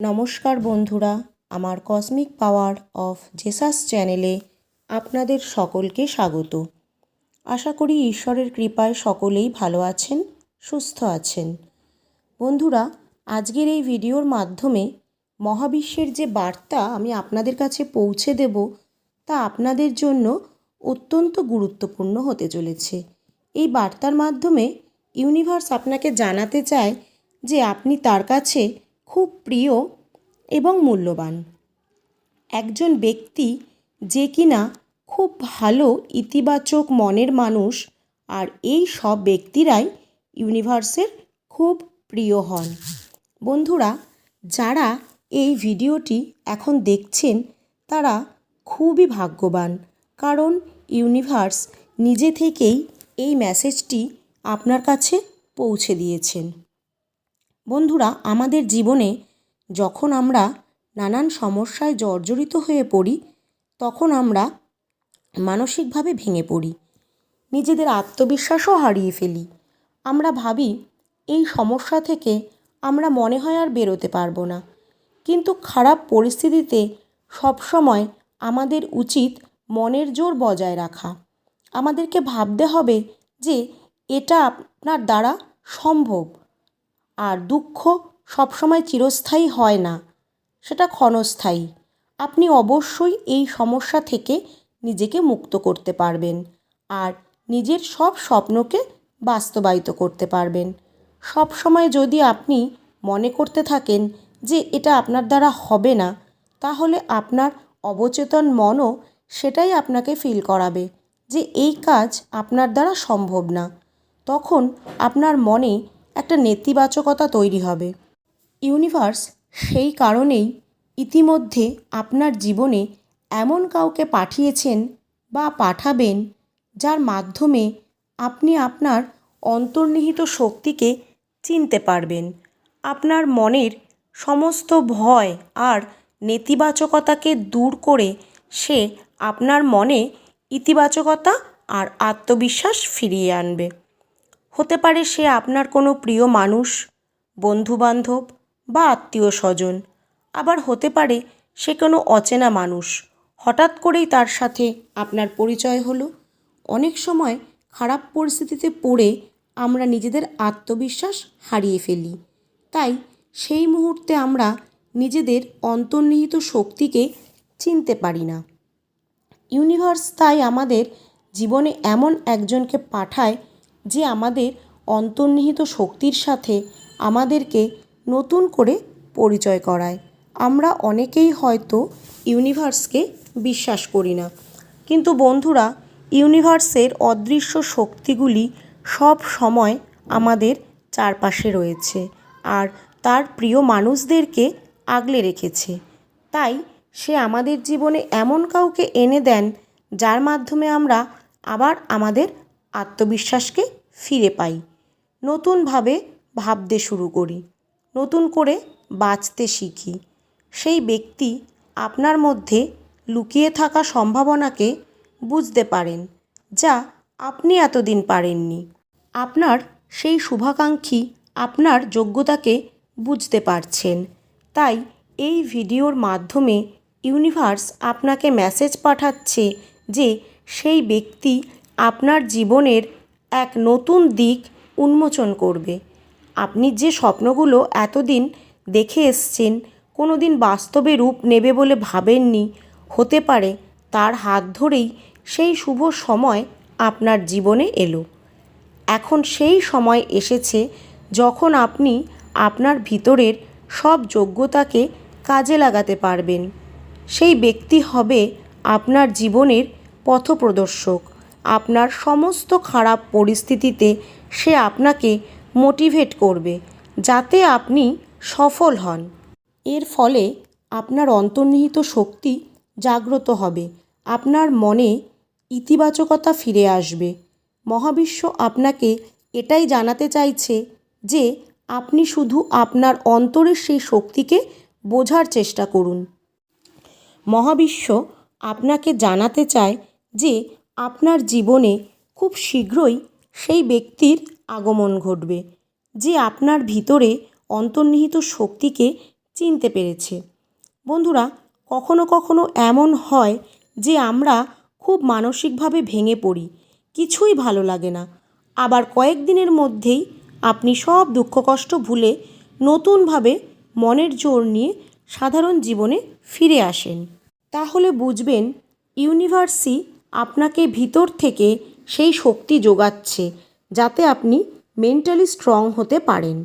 নমস্কার বন্ধুরা, আমার কসমিক পাওয়ার অফ জেসাস চ্যানেলে আপনাদের সকলকে স্বাগত। আশা করি ঈশ্বরের কৃপায় সকলেই ভালো আছেন, সুস্থ আছেন। বন্ধুরা, আজকের এই ভিডিওর মাধ্যমে মহাবিশ্বের যে বার্তা আমি আপনাদের কাছে পৌঁছে দেব, তা আপনাদের জন্য অত্যন্ত গুরুত্বপূর্ণ হতে চলেছে। এই বার্তার মাধ্যমে ইউনিভার্স আপনাকে জানাতে চায় যে আপনি তার কাছে খুব প্রিয় এবং মূল্যবান। একজন ব্যক্তি যে কিনা খুব ভালো ইতিবাচক মনের মানুষ আর এই সব ব্যক্তিরাই ইউনিভার্সের খুব প্রিয় হন। বন্ধুরা, যারা এই ভিডিওটি এখন দেখছেন, তারা খুবই ভাগ্যবান, কারণ ইউনিভার্স নিজে থেকেই এই মেসেজটি আপনার কাছে পৌঁছে দিয়েছেন। বন্ধুরা, আমাদের জীবনে যখন আমরা নানান সমস্যায় জর্জরিত হয়ে পড়ি, তখন আমরা মানসিকভাবে ভেঙে পড়ি। নিজেদের আত্মবিশ্বাসও হারিয়ে ফেলি। আমরা ভাবি, এই সমস্যা থেকে আমরা মনে হয় আর বেরোতে পারব না। কিন্তু খারাপ পরিস্থিতিতে সবসময় আমাদের উচিত মনের জোর বজায় রাখা। আমাদেরকে ভাবতে হবে যে, এটা আপনার দ্বারা সম্ভব। আর দুঃখ সবসময় চিরস্থায়ী হয় না। সেটা ক্ষণস্থায়ী। আপনি অবশ্যই এই সমস্যা থেকে নিজেকে মুক্ত করতে পারবেন আর নিজের সব স্বপ্নকে বাস্তবায়িত করতে পারবেন। সব সময় যদি আপনি মনে করতে থাকেন যে এটা আপনার দ্বারা হবে না, তাহলে আপনার অবচেতন মনও সেটাই আপনাকে ফিল করাবে যে এই কাজ আপনার দ্বারা সম্ভব না। তখন আপনার মনে একটা নেতিবাচকতা তৈরি হবে। ইউনিভার্স, সেই কারণেই ইতিমধ্যে আপনার জীবনে এমন কাউকে পাঠিয়েছেন বা পাঠাবেন যার মাধ্যমে আপনি আপনার অন্তর্নিহিত শক্তিকে চিনতে পারবেন। আপনার মনের সমস্ত ভয় আর নেতিবাচকতাকে দূর করে সে আপনার মনে ইতিবাচকতা আর আত্মবিশ্বাস ফিরিয়ে আনবে। হতে পারে সে আপনার কোনো প্রিয় মানুষ, বন্ধুবান্ধব বা আত্মীয় স্বজন আবার হতে পারে সে কোনো অচেনা মানুষ। হঠাৎ করেই তার সাথে আপনার পরিচয় হলো। অনেক সময় খারাপ পরিস্থিতিতে পড়ে আমরা নিজেদের আত্মবিশ্বাস হারিয়ে ফেলি। তাই সেই মুহূর্তে আমরা নিজেদের অন্তর্নিহিত শক্তিকে চিনতে পারি না। ইউনিভার্স তাই আমাদের জীবনে এমন একজনকে পাঠায় যে আমাদের অন্তর্নিহিত শক্তির সাথে আমাদেরকে নতুন করে পরিচয় করায়। আমরা অনেকেই হয়তো ইউনিভার্সকে বিশ্বাস করি না। কিন্তু বন্ধুরা, ইউনিভার্সের অদৃশ্য শক্তিগুলি সব সময় আমাদের চারপাশে রয়েছে আর তার প্রিয় মানুষদেরকে আগলে রেখেছে। তাই সে আমাদের জীবনে এমন কাউকে এনে দেন যার মাধ্যমে আমরা আবার আমাদের আত্মবিশ্বাসকে ফিরে পাই। নতুনভাবে ভাবতে শুরু করি। নতুন করে বাঁচতে শিখি। সেই ব্যক্তি আপনার মধ্যে লুকিয়ে থাকা সম্ভাবনাকে বুঝতে পারেন, যা আপনি এতদিন পারেননি। আপনার সেই শুভাকাঙ্ক্ষী আপনার যোগ্যতাকে বুঝতে পারছেন। তাই এই ভিডিওর মাধ্যমে ইউনিভার্স আপনাকে মেসেজ পাঠাচ্ছে যে সেই ব্যক্তি আপনার জীবনের এক নতুন দিক উন্মোচন করবে। আপনি যে স্বপ্নগুলো এতদিন দেখে এসছেন কোনো দিন বাস্তবে রূপ নেবে বলে ভাবেননি, হতে পারে তার হাত ধরেই সেই শুভ সময় আপনার জীবনে এলো। এখন সেই সময় এসেছে যখন আপনি আপনার ভিতরের সব যোগ্যতাকে কাজে লাগাতে পারবেন। সেই ব্যক্তি হবে আপনার জীবনের পথপ্রদর্শক। আপনার সমস্ত খারাপ পরিস্থিতিতে সে আপনাকে মোটিভেট করবে, যাতে আপনি সফল হন। এর ফলে আপনার অন্তর্নিহিত শক্তি জাগ্রত হবে, আপনার মনে ইতিবাচকতা ফিরে আসবে। মহাবিশ্ব আপনাকে এটাই জানাতে চাইছে যে আপনি শুধু আপনার অন্তরের সেই শক্তিকে বোঝার চেষ্টা করুন। মহাবিশ্ব আপনাকে জানাতে চায় যে আপনার জীবনে খুব শীঘ্রই সেই ব্যক্তির আগমন ঘটবে, যে আপনার ভিতরে অন্তর্নিহিত শক্তিকে চিনতে পেরেছে। বন্ধুরা, কখনো কখনো এমন হয় যে আমরা খুব মানসিকভাবে ভেঙে পড়ি, কিছুই ভালো লাগে না। আবার কয়েকদিনের মধ্যেই আপনি সব দুঃখ কষ্ট ভুলে নতুনভাবে মনের জোর নিয়ে সাধারণ জীবনে ফিরে আসেন। তাহলে বুঝবেন, ইউনিভার্সই আপনাকে ভিতর থেকে সেই শক্তি যোগাচ্ছে যাতে আপনি মেন্টালি স্ট্রং হতে পারেন।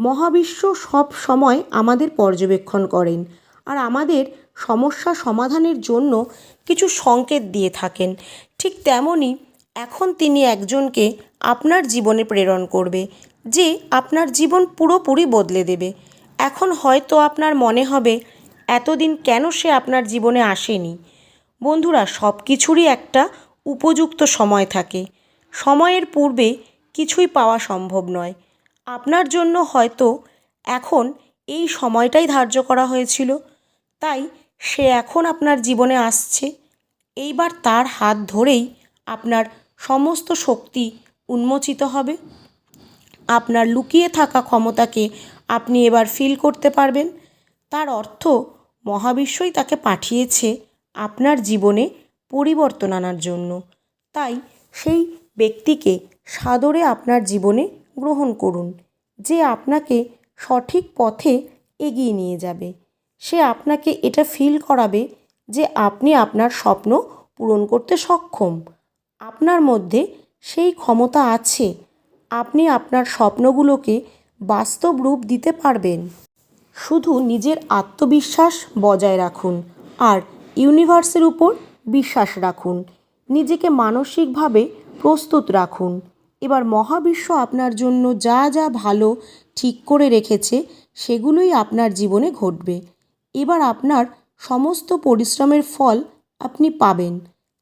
মহাবিশ্ব সব সময় আমাদের পর্যবেক্ষণ করেন আর আমাদের সমস্যা সমাধানের জন্য কিছু সংকেত দিয়ে থাকেন। ঠিক তেমনই এখন তিনি একজনকে আপনার জীবনে প্রেরণ করবে, যে আপনার জীবন পুরোপুরি বদলে দেবে। এখন হয়তো আপনার মনে হবে, এতদিন কেন সে আপনার জীবনে আসেনি? বন্ধুরা সব কিছুরই একটা উপযুক্ত সময় থাকে। সময়ের পূর্বে কিছুই পাওয়া সম্ভব নয়। আপনার জন্য হয়তো এখন এই সময়টাই ধার্য করা হয়েছিল। তাই সে এখন আপনার জীবনে আসছে। এইবার তার হাত ধরেই আপনার সমস্ত শক্তি উন্মোচিত হবে। আপনার লুকিয়ে থাকা ক্ষমতাকে আপনি এবার ফিল করতে পারবেন। তার অর্থ মহাবিশ্বই তাকে পাঠিয়েছে আপনার জীবনে পরিবর্তন আনার জন্য। তাই সেই ব্যক্তিকে সাদরে আপনার জীবনে গ্রহণ করুন, যে আপনাকে সঠিক পথে এগিয়ে নিয়ে যাবে। সে আপনাকে এটা ফিল করাবে যে আপনি আপনার স্বপ্ন পূরণ করতে সক্ষম। আপনার মধ্যে সেই ক্ষমতা আছে। আপনি আপনার স্বপ্নগুলোকে বাস্তব রূপ দিতে পারবেন। শুধু নিজের আত্মবিশ্বাস বজায় রাখুন। আর ইউনিভার্সের উপর বিশ্বাস রাখুন, নিজেকে মানসিকভাবে প্রস্তুত রাখুন। এবার মহাবিশ্ব আপনার জন্য যা যা ভালো ঠিক করে রেখেছে, সেগুলোই আপনার জীবনে ঘটবে। এবার আপনার সমস্ত পরিশ্রমের ফল আপনি পাবেন।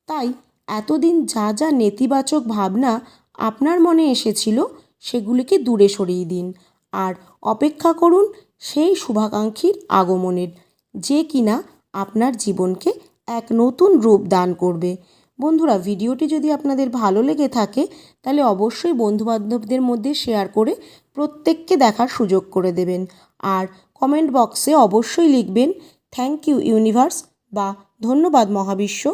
তাই এতদিন যা যা নেতিবাচক ভাবনা আপনার মনে এসেছিল, সেগুলিকে দূরে সরিয়ে দিন। আর অপেক্ষা করুন সেই শুভাকাঙ্ক্ষীর আগমনের, যে কিনা আপনার জীবনকে এক নতুন রূপ দান করবে। বন্ধুরা, ভিডিওটি যদি আপনাদের ভালো লেগে থাকে, তাহলে অবশ্যই বন্ধুবান্ধবদের মধ্যে শেয়ার করে প্রত্যেককে দেখার সুযোগ করে দেবেন। আর কমেন্ট বক্সে অবশ্যই লিখবেন, থ্যাংক ইউ ইউনিভার্স বা ধন্যবাদ মহাবিশ্ব